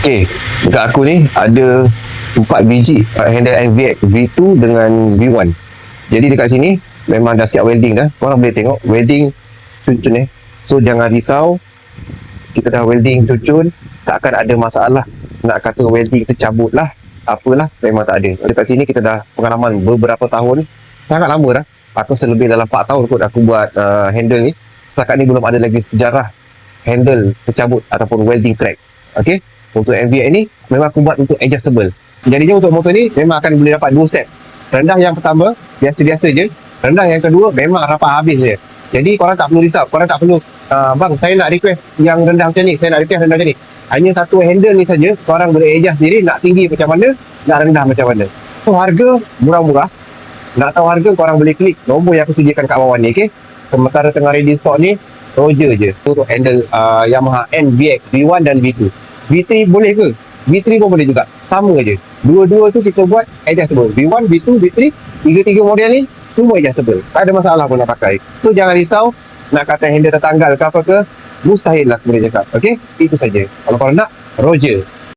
Okay, dekat aku ni ada 4 biji uh, handle NVX V2 dengan V1. Jadi dekat sini memang dah siap welding dah. Korang boleh tengok welding cucun eh. So jangan risau. Kita dah welding cucun, tak akan ada masalah. Nak kata welding tercabut lah, apalah, memang tak ada. Dekat sini kita dah pengalaman beberapa tahun, sangat lama dah. Aku selebih dalam 4 tahun kot aku buat uh, handle ni. Setakat ni belum ada lagi sejarah handle tercabut ataupun welding crack. Okay? Untuk NVX ni memang aku buat untuk adjustable. Jadinya untuk motor ni memang akan boleh dapat dua step. Rendah yang pertama, biasa-biasa je. Rendah yang kedua, memang rapat habis je. Jadi korang tak perlu risau. Korang tak perlu, uh, bang saya nak request yang rendah macam ni. Saya nak request rendah macam ni. Hanya satu handle ni saja, korang boleh adjust sendiri nak tinggi macam mana, nak rendah macam mana. So harga murah-murah. Nak tahu harga, korang boleh klik nombor yang aku sediakan kat bawah ni, okay? Sementara tengah ready stock ni, Roger je. Untuk handle uh, Yamaha NVX V1 dan V2. V3 boleh ke? V3 pun boleh juga. Sama je. Dua-dua tu kita buat adjustable. V1, V2, V3, tiga-tiga model ni semua adjustable. Tak ada masalah pun nak pakai. So jangan risau nak kata handle tertanggal ke apa ke. Mustahil lah aku boleh cakap. Okay? Itu saja. Kalau korang nak, Roger.